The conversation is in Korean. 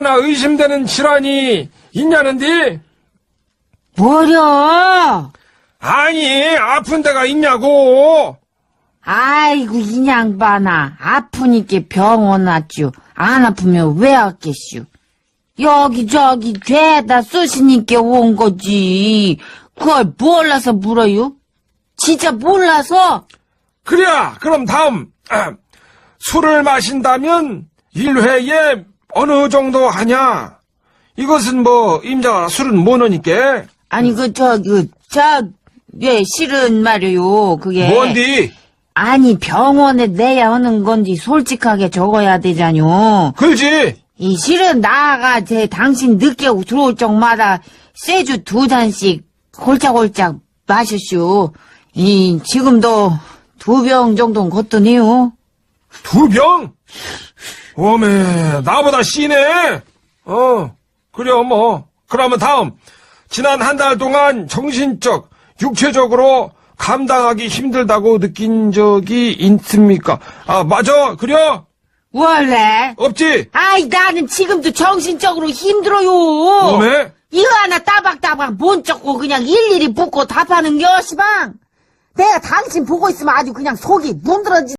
나 의심되는 질환이 있냐는데? 뭐려? 아니, 아픈 데가 있냐고! 아이고, 이 양반아. 아프니까 병원 왔죠. 안 아프면 왜 왔겠슈? 여기저기 죄다 쓰시니까 온 거지. 그걸 몰라서 물어요? 진짜 몰라서? 그래야, 그럼 다음. 아, 술을 마신다면 1회에 어느 정도 하냐? 이것은 뭐, 임자가 술은 못 넣으니까. 아니, 그, 저, 그, 저, 예, 실은 말이요. 그게. 뭔디? 아니, 병원에 내야 하는 건지 솔직하게 적어야 되잖요. 그지? 이 실은 나가 제 당신 늦게 들어올 적마다 쇠주 두 잔씩 골짝골짝 마셨슈. 이 지금도 두 병 정도는 걷더니요. 두 병? 오메, 나보다 씨네? 어, 그래, 뭐. 그러면 다음. 지난 한 달 동안 정신적, 육체적으로 감당하기 힘들다고 느낀 적이 있습니까? 아, 맞아. 그래? 원래? 없지? 아이 나는 지금도 정신적으로 힘들어요. 오메? 이거 하나 따박따박 못 적고 그냥 일일이 붓고 답하는 게 시방. 내가 당신 보고 있으면 아주 그냥 속이 문드러지.